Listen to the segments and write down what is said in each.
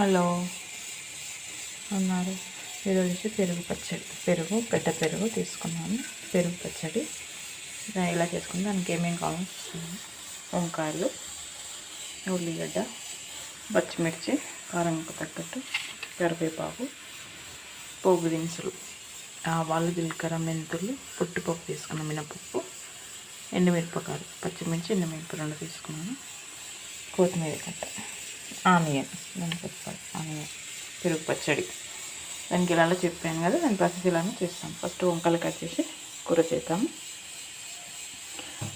Hello అన్నారు. ఈరోజు పెరుగు పచ్చడి పెరుగు పెద్ద పెరుగు తీసుకున్నాను. పెరుగు పచ్చడి. దాన్ని ఎలా చేసుకుని దానికి ఏమేమి కావాలో వంకాయలు ఉల్లిగడ్డ పచ్చిమిర్చి కారం తగ్గట్టు కరివేపాకు పోపు దినుసులు ఆవాలు జీలకర్ర మెంతులు పుట్టుపప్పు తీసుకున్నాను మినపప్పు ఎండుమిరపకాయలు పచ్చిమిర్చి ఎండుమిరప రెండు తీసుకున్నాను. కొత్తిమీర కట్ట. ఆనియన్. దాన్ని చెప్పాలి ఆనియన్. పెరుగు పచ్చడి. దానికి ఇలా చెప్పాను కదా దాని ప్రాసెస్ ఇలానే చేస్తాం. ఫస్ట్ వంకలు కట్ చేసి కూర చేద్దాము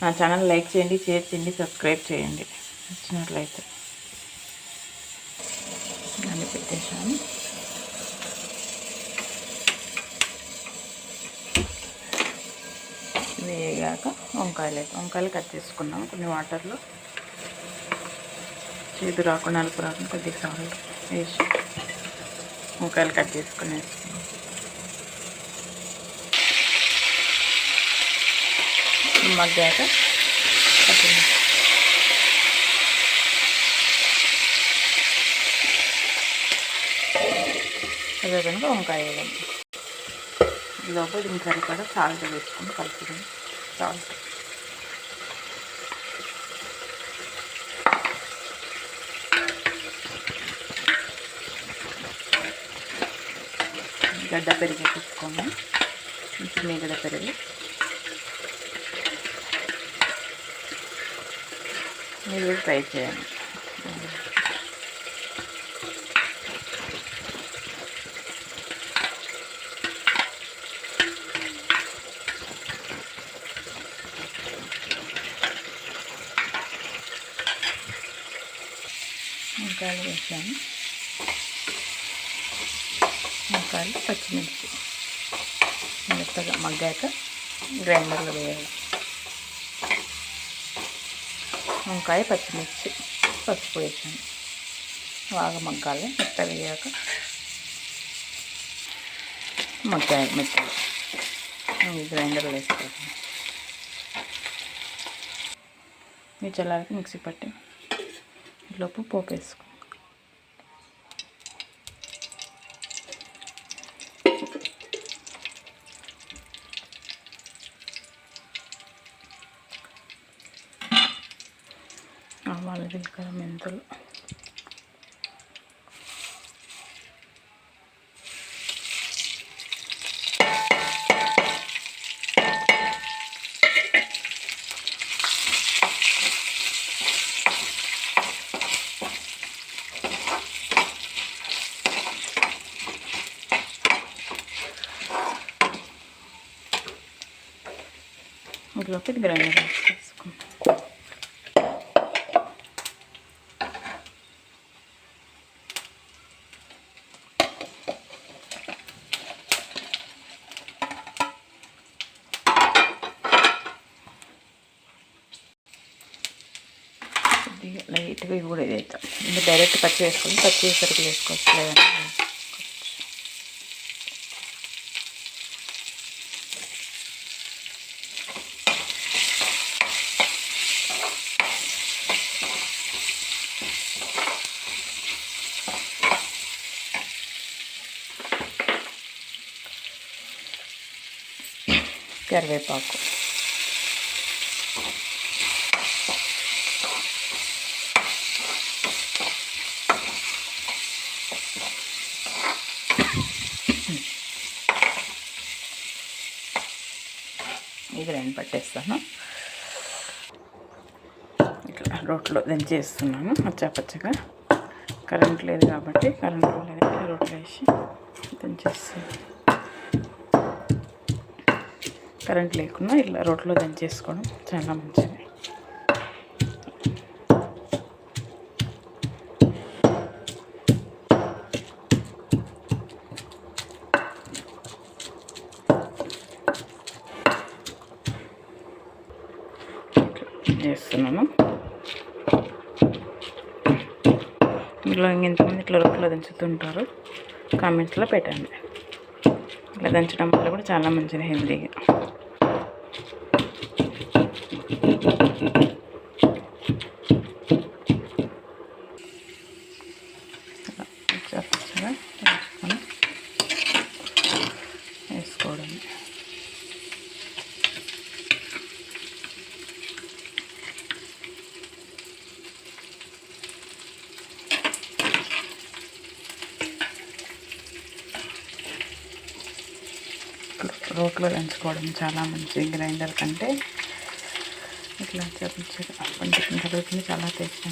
నా ఛానల్ లైక్ చేయండి షేర్ చేయండి సబ్స్క్రైబ్ చేయండి. నచ్చినట్లయితే. దాన్ని పెట్టేసాను వేగాక వంకాయలు అయితే వంకాయలు కట్ చేసుకున్నాం కొన్ని వాటర్లో. ఇది రాకుండా నలుపు రాకుండా కొద్దిగా సాల్ట్ వేసి వంకాయలు కట్ చేసుకుని మగ్గాక అదే కనుక వంకాయ వేయండి. లోపల దీని సరిపడా సాల్ట్ వేసుకొని కలుపుతుంది సాల్ట్. గడ్డ పెరిగి తీసుకోండి గడ్డ పెరుగు. మీరు కూడా ట్రై చేయండి. ఇంకా వేసాను వంకాయలు పచ్చిమిర్చి. మెత్తగా మగ్గాక గ్రైండర్లో వేయాలి. వంకాయ పచ్చిమిర్చి పసుపు వేసాను. బాగా మగ్గాలి. మెత్త వేయాక మగ్గాయి మెత్తగా. గ్రైండర్లో వేసుకోవాలి. మీ చల్లారికి మిక్సీ పట్టి లోపు పోపు వేసుకో ఆవాలు జీలకర్ర మెంతులు ఇందులోకి ఇది గ్రైండర్ వేసుకుంటాం కొద్దిగా కూడా ఇది అవుతాం ఇంకా డైరెక్ట్ పచ్చి వేసుకొని పచ్చి సరుకులు వేసుకోవచ్చు లేదంటే కరివేపాకు. గ్రైండ్ పట్టేస్తాను. ఇట్లా రోట్లో దంచేస్తున్నాను పచ్చాపచ్చగా కరెంట్ లేదు కాబట్టి కరెంట్ లేదు రోట్లో వేసి దంచేస్తాను. కరెంట్ లేకుండా ఇలా రోట్లో దంచేసుకోవడం చాలా మంచిది. చేస్తున్నాను ఇందులో ఇంతమంది ఇట్లా రోట్లో దంచుతుంటారు? కామెంట్స్లో పెట్టండి. ఇట్లా దంచడం వల్ల కూడా చాలా మంచిది హెల్తీగా రోట్లో దంచుకోవడం చాలా మంచిది గ్రైండర్ కంటే ఇట్లా చూపించారు పండుకుని కలుగుతుంది చాలా టేస్ట్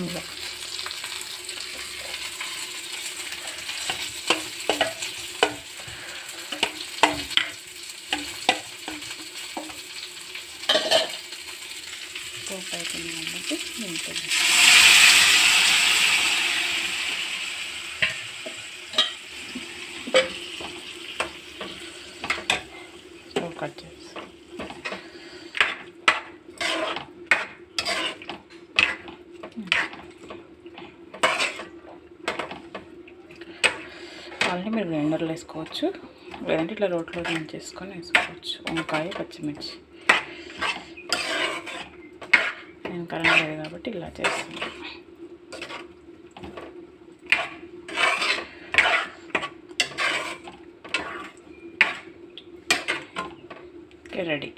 ఇలా పోపు అయిపోయింది కాబట్టి ఉంటుంది స్టవ్ కట్ చేసి కావాలంటే మీరు గ్రైండర్లో వేసుకోవచ్చు. లేదంటే ఇట్లా రోట్లో చేసుకొని వేసుకోవచ్చు. వంకాయ పచ్చిమిర్చి. నేను కరెంట్ లేదు కాబట్టి ఇలా చేస్తాను రెడీ.